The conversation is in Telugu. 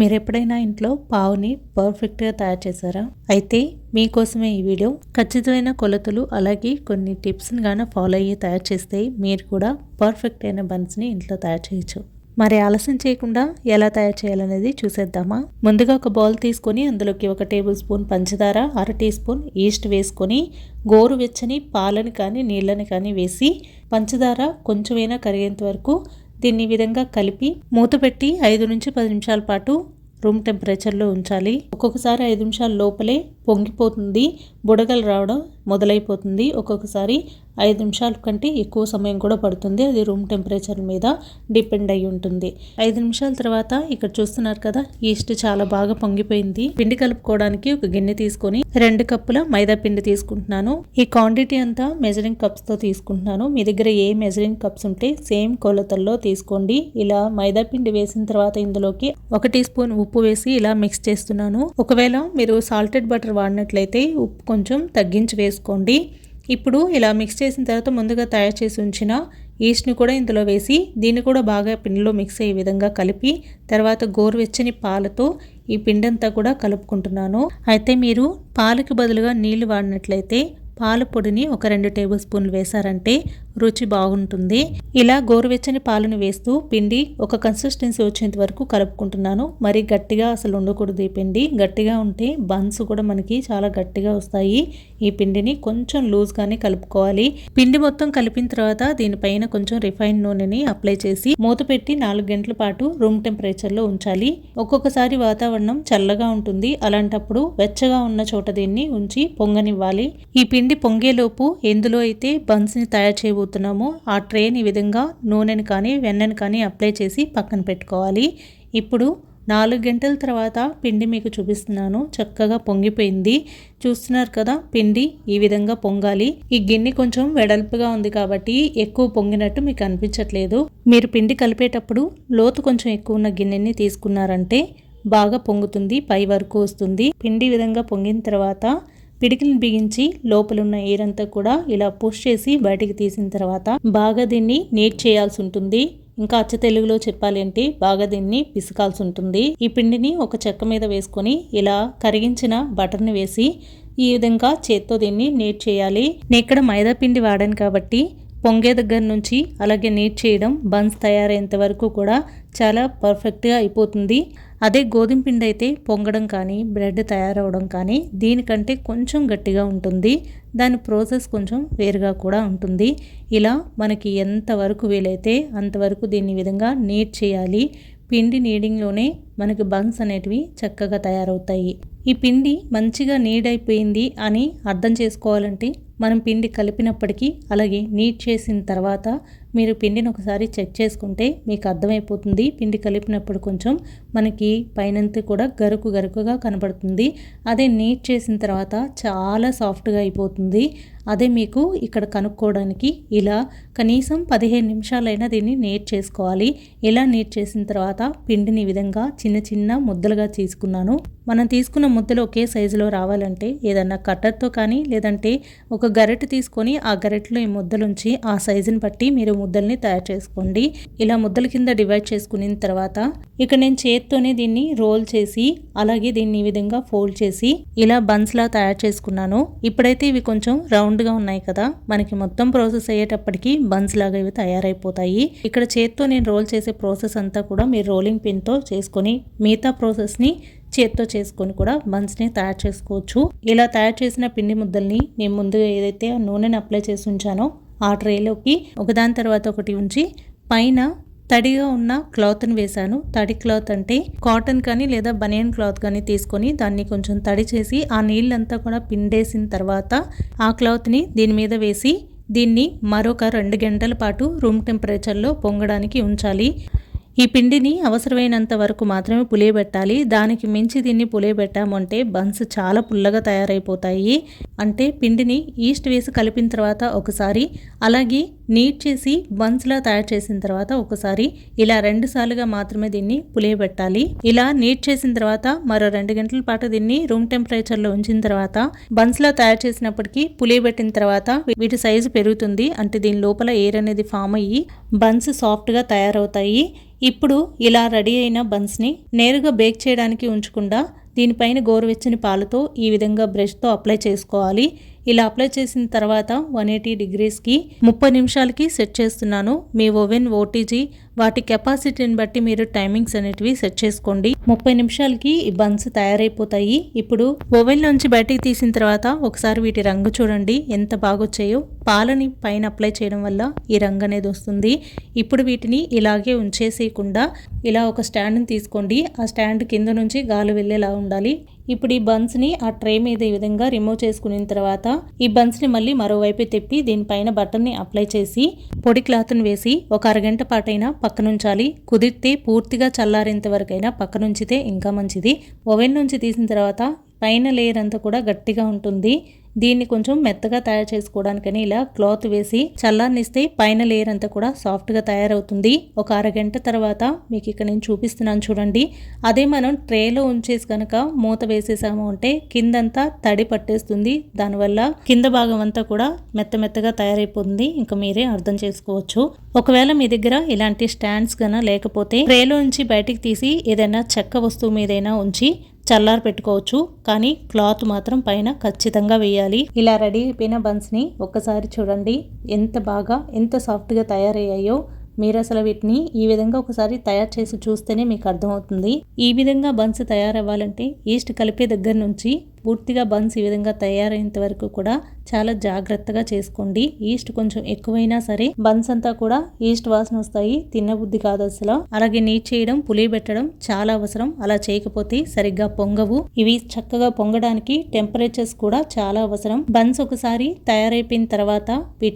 మీరు ఎప్పుడైనా ఇంట్లో పావుని పర్ఫెక్ట్గా తయారు చేశారా? అయితే మీకోసమే ఈ వీడియో. ఖచ్చితమైన కొలతలు అలాగే కొన్ని టిప్స్ని గాన ఫాలో అయ్యి తయారు చేస్తే మీరు కూడా పర్ఫెక్ట్ అయిన బన్స్ని ఇంట్లో తయారు చేయొచ్చు. మరి ఆలస్యం చేయకుండా ఎలా తయారు చేయాలనేది చూసేద్దామా? ముందుగా ఒక బౌల్ తీసుకొని అందులోకి ఒక టేబుల్ స్పూన్ పంచదార అర టీ స్పూన్ ఈస్ట్ వేసుకొని గోరువెచ్చని పాలని కానీ నీళ్ళని కానీ వేసి పంచదార కొంచెమైనా కరిగేంత వరకు దీన్ని విధంగా కలిపి మూత పెట్టి ఐదు నుంచి పది నిమిషాల పాటు రూమ్ టెంపరేచర్లో ఉంచాలి. ఒక్కొక్కసారి ఐదు నిమిషాల లోపలే పొంగిపోతుంది బుడగలు రావడం మొదలైపోతుంది. ఒక్కొక్కసారి ఐదు నిమిషాల కంటే ఎక్కువ సమయం కూడా పడుతుంది. అది రూమ్ టెంపరేచర్ మీద డిపెండ్ అయి ఉంటుంది. ఐదు నిమిషాల తర్వాత ఇక్కడ చూస్తున్నారు కదా ఈస్ట్ చాలా బాగా పొంగిపోయింది. పిండి కలుపుకోవడానికి ఒక గిన్నె తీసుకొని రెండు కప్పుల మైదా పిండి తీసుకుంటున్నాను. ఈ క్వాంటిటీ అంతా మెజరింగ్ కప్స్తో తీసుకుంటున్నాను. మీ దగ్గర ఏ మెజరింగ్ కప్స్ ఉంటే సేమ్ కొలతల్లో తీసుకోండి. ఇలా మైదా పిండి వేసిన తర్వాత ఇందులోకి ఒక టీ స్పూన్ ఉప్పు వేసి ఇలా మిక్స్ చేస్తున్నాను. ఒకవేళ మీరు సాల్టెడ్ బటర్ వాడినట్లయితే ఉప్పు కొంచెం తగ్గించి వేసుకోండి. ఇప్పుడు ఇలా మిక్స్ చేసిన తర్వాత ముందుగా తయారు చేసి ఉంచిన ఈస్ట్ని కూడా ఇందులో వేసి దీన్ని కూడా బాగా పిండిలో మిక్స్ అయ్యే విధంగా కలిపి తర్వాత గోరువెచ్చని పాలతో ఈ పిండంతా కూడా కలుపుకుంటున్నాను. అయితే మీరు పాలకి బదులుగా నీళ్ళు వాడినట్లయితే పాల పొడిని ఒక రెండు టేబుల్ స్పూన్లు వేశారంటే రుచి బాగుంటుంది. ఇలా గోరువెచ్చని పాలను వేస్తూ పిండి ఒక కన్సిస్టెన్సీ వచ్చేంత వరకు కలుపుకుంటున్నాను. మరి గట్టిగా అసలు ఉండకూడదు ఈ పిండి. గట్టిగా ఉంటే బన్స్ కూడా మనకి చాలా గట్టిగా వస్తాయి. ఈ పిండిని కొంచెం లూజ్గానే కలుపుకోవాలి. పిండి మొత్తం కలిపిన తర్వాత దీనిపైన కొంచెం రిఫైన్ నూనెని అప్లై చేసి మూత పెట్టి నాలుగు గంటల పాటు రూమ్ టెంపరేచర్లో ఉంచాలి. ఒక్కొక్కసారి వాతావరణం చల్లగా ఉంటుంది. అలాంటప్పుడు వెచ్చగా ఉన్న చోట దీన్ని ఉంచి పొంగనివ్వాలి. ఈ పిండి పొంగేలోపు ఎందులో అయితే బన్స్ని తయారు చేయబోతుంది చేయబోతున్నామో ఆ ట్రేని ఈ విధంగా నూనెను కానీ వెన్నని కానీ అప్లై చేసి పక్కన పెట్టుకోవాలి. ఇప్పుడు నాలుగు గంటల తర్వాత పిండి మీకు చూపిస్తున్నాను. చక్కగా పొంగిపోయింది. చూస్తున్నారు కదా పిండి ఈ విధంగా పొంగాలి. ఈ గిన్నె కొంచెం వెడల్పుగా ఉంది కాబట్టి ఎక్కువ పొంగినట్టు మీకు అనిపించట్లేదు. మీరు పిండి కలిపేటప్పుడు లోతు కొంచెం ఎక్కువ ఉన్న గిన్నెని తీసుకున్నారంటే బాగా పొంగుతుంది పై వరకు వస్తుంది. పిండి విధంగా పొంగిన తర్వాత పిడికిని బిగించి లోపలున్న అంతా కూడా ఇలా పుష్ చేసి బయటికి తీసిన తర్వాత బాగా దీన్ని నీట్ చేయాల్సి ఉంటుంది. ఇంకా అచ్చ తెలుగులో చెప్పాలి అంటే బాగా దీన్ని పిసకాల్సి ఉంటుంది. ఈ పిండిని ఒక చెక్క మీద వేసుకొని ఇలా కరిగించిన బటర్ని వేసి ఈ విధంగా చేత్తో దీన్ని నీట్ చేయాలి. నేను ఇక్కడ మైదా పిండి వాడాను కాబట్టి పొంగే దగ్గర నుంచి అలాగే నీట్ చేయడం బన్స్ తయారయ్యేంత వరకు కూడా చాలా పర్ఫెక్ట్గా అయిపోతుంది. అదే గోధుమ పిండి అయితే పొంగడం కానీ బ్రెడ్ తయారవడం కానీ దీనికంటే కొంచెం గట్టిగా ఉంటుంది. దాని ప్రాసెస్ కొంచెం వేరుగా కూడా ఉంటుంది. ఇలా మనకి ఎంతవరకు వీలైతే అంతవరకు దీన్ని విధంగా నీట్ చేయాలి. పిండి నీడింగ్లోనే మనకి బన్స్ అనేటివి చక్కగా తయారవుతాయి. ఈ పిండి మంచిగా నీడైపోయింది అని అర్థం చేసుకోవాలంటే మనం పిండి కలిపినప్పటికీ అలాగే నీట్ చేసిన తర్వాత మీరు పిండిని ఒకసారి చెక్ చేసుకుంటే మీకు అర్థమైపోతుంది. పిండి కలిపినప్పుడు కొంచెం మనకి పైనంతా కూడా గరుకు గరుకుగా కనబడుతుంది. అదే నీట్ చేసిన తర్వాత చాలా సాఫ్ట్గా అయిపోతుంది. అదే మీకు ఇక్కడ కనుక్కోవడానికి ఇలా కనీసం పదిహేను నిమిషాలైనా దీన్ని నీట్ చేసుకోవాలి. ఇలా నీట్ చేసిన తర్వాత పిండిని ఈ విధంగా చిన్న చిన్న ముద్దలుగా తీసుకున్నాను. మనం తీసుకున్న ముద్దలు ఒకే సైజులో రావాలంటే ఏదన్నా కట్టర్తో కానీ లేదంటే ఒక గరెట్ తీసుకొని ఆ గరెట్లో ఈ ముద్దలుంచి ఆ సైజుని బట్టి మీరు ముద్దల్ని తయారు చేసుకోండి. ఇలా ముద్దల కింద డివైడ్ చేసుకున్న తర్వాత ఇక నేను చేత్తోనే దీన్ని రోల్ చేసి అలాగే దీన్ని ఈ విధంగా ఫోల్డ్ చేసి ఇలా బన్స్లా తయారు చేసుకున్నాను. ఇప్పుడైతే ఇవి కొంచెం రౌండ్గా ఉన్నాయి కదా మనకి మొత్తం ప్రాసెస్ అయ్యేటప్పటికి బన్స్ లాగా ఇవి తయారైపోతాయి. ఇక్కడ చేత్తో నేను రోల్ చేసే ప్రాసెస్ అంతా కూడా మీరు రోలింగ్ పిన్తో చేసుకొని మిగతా ప్రాసెస్ని చేత్తో చేసుకొని కూడా బన్స్ని తయారు చేసుకోవచ్చు. ఇలా తయారు చేసిన పిండి ముద్దల్ని నేను ముందుగా ఏదైతే నూనెని అప్లై చేసి ఉంచానో ఆ ట్రేలోకి ఒకదాని తర్వాత ఒకటి ఉంచి పైన తడిగా ఉన్న క్లాత్ని వేశాను. తడి క్లాత్ అంటే కాటన్ కానీ లేదా బనియన్ క్లాత్ కానీ తీసుకొని దాన్ని కొంచెం తడి చేసి ఆ నీళ్ళంతా కూడా పిండేసిన తర్వాత ఆ క్లాత్ని దీని మీద వేసి దీన్ని మరొక రెండు గంటల పాటు రూమ్ టెంపరేచర్లో పొంగడానికి ఉంచాలి. ఈ పిండిని అవసరమైనంత వరకు మాత్రమే పులియబెట్టాలి దానికి మించి దీన్ని పులియబెట్టామంటే బన్స్ చాలా పుల్లగా తయారైపోతాయి. అంటే పిండిని ఈస్ట్ వేసి కలిపిన తర్వాత ఒకసారి అలాగే నీట్ చేసి బన్స్లా తయారు చేసిన తర్వాత ఒకసారి ఇలా రెండు సార్లుగా మాత్రమే దీన్ని పులియబెట్టాలి ఇలా నీట్ చేసిన తర్వాత మరో రెండు గంటల పాటు దీన్ని రూమ్ టెంపరేచర్లో ఉంచిన తర్వాత బన్స్లా తయారు చేసినప్పటికీ పులియబెట్టిన తర్వాత వీటి సైజు పెరుగుతుంది. అంటే దీని లోపల ఎయిర్ అనేది ఫామ్ అయ్యి బన్స్ సాఫ్ట్గా తయారవుతాయి. ఇప్పుడు ఇలా రెడీ అయిన బన్స్ని నేరుగా బేక్ చేయడానికి ఉంచకుండా దీనిపైన గోరువెచ్చని పాలతో ఈ విధంగా బ్రష్తో అప్లై చేసుకోవాలి. ఇలా అప్లై చేసిన తర్వాత వన్ ఎయిటీ డిగ్రీస్కి ముప్పై నిమిషాలకి సెట్ చేస్తున్నాను. మీ ఓవెన్ ఓటీజీ వాటి కెపాసిటీని బట్టి మీరు టైమింగ్స్ అనేటివి సెట్ చేసుకోండి. ముప్పై నిమిషాలకి ఈ బన్స్ తయారైపోతాయి. ఇప్పుడు ఓవెన్ నుంచి బయటికి తీసిన తర్వాత ఒకసారి వీటి రంగు చూడండి. ఎంత బాగొచ్చాయో. పాలని పైన అప్లై చేయడం వల్ల ఈ రంగు అనేది వస్తుంది. ఇప్పుడు వీటిని ఇలాగే ఉంచేసేయకుండా ఇలా ఒక స్టాండ్ని తీసుకోండి. ఆ స్టాండ్ కింద నుంచి గాలి వెళ్ళేలా ఉండాలి. ఇప్పుడు ఈ బన్స్ని ఆ ట్రే మీద ఈ విధంగా రిమూవ్ చేసుకున్న తర్వాత ఈ బన్స్ని మళ్ళీ మరోవైపు తిప్పి దీనిపైన బటన్ని అప్లై చేసి పొడి క్లాత్ని వేసి ఒక అరగంట పాటైనా పక్కనుంచాలి. కుదిరితే పూర్తిగా చల్లారేంత వరకైనా పక్కనుంచితే ఇంకా మంచిది. ఓవెన్ నుంచి తీసిన తర్వాత పైన లేయర్ అంతా కూడా గట్టిగా ఉంటుంది. దీన్ని కొంచెం మెత్తగా తయారు చేసుకోవడానికని ఇలా క్లాత్ వేసి చల్లార్నిస్తే పైన లేయర్ అంతా కూడా సాఫ్ట్గా తయారవుతుంది. ఒక అరగంట తర్వాత మీకు ఇక్కడ నేను చూపిస్తున్నాను చూడండి. అదే మనం ట్రేలో ఉంచేసి కనుక మూత వేసేసాము అంటే కిందంతా తడి పట్టేస్తుంది. దానివల్ల కింద భాగం అంతా కూడా మెత్త మెత్తగా తయారైపోతుంది. ఇంకా మీరే అర్థం చేసుకోవచ్చు. ఒకవేళ మీ దగ్గర ఇలాంటి స్టాండ్స్ గన లేకపోతే ట్రేలో నుంచి బయటికి తీసి ఏదైనా చెక్క వస్తువు మీదైనా ఉంచి చల్లారి పెట్టుకోవచ్చు. కానీ క్లాత్ మాత్రం పైన ఖచ్చితంగా వేయాలి. ఇలా రెడీ అయిపోయిన బన్స్ని ఒక్కసారి చూడండి. ఎంత బాగా ఎంత సాఫ్ట్గా తయారయ్యాయో. మీరు అసలు వీటిని ఈ విధంగా ఒకసారి తయారు చేసి చూస్తేనే మీకు అర్థమవుతుంది. ఈ విధంగా బన్స్ తయారవ్వాలంటే ఈస్ట్ కలిపే దగ్గర నుంచి పూర్తిగా బన్స్ ఈ విధంగా తయారైనంత వరకు కూడా చాలా జాగ్రత్తగా చేసుకోండి. ఈస్ట్ కొంచెం ఎక్కువైనా సరే బన్స్ అంతా కూడా ఈస్ట్ వాసన వస్తాయి తిన్నబుద్ధి కాదు అసలు. అలాగే నీట్ చేయడం పులి పెట్టడం చాలా అవసరం. అలా చేయకపోతే సరిగ్గా పొంగవు. ఇవి చక్కగా పొంగడానికి టెంపరేచర్స్ కూడా చాలా అవసరం. బన్స్ ఒకసారి తయారైపోయిన తర్వాత వీటి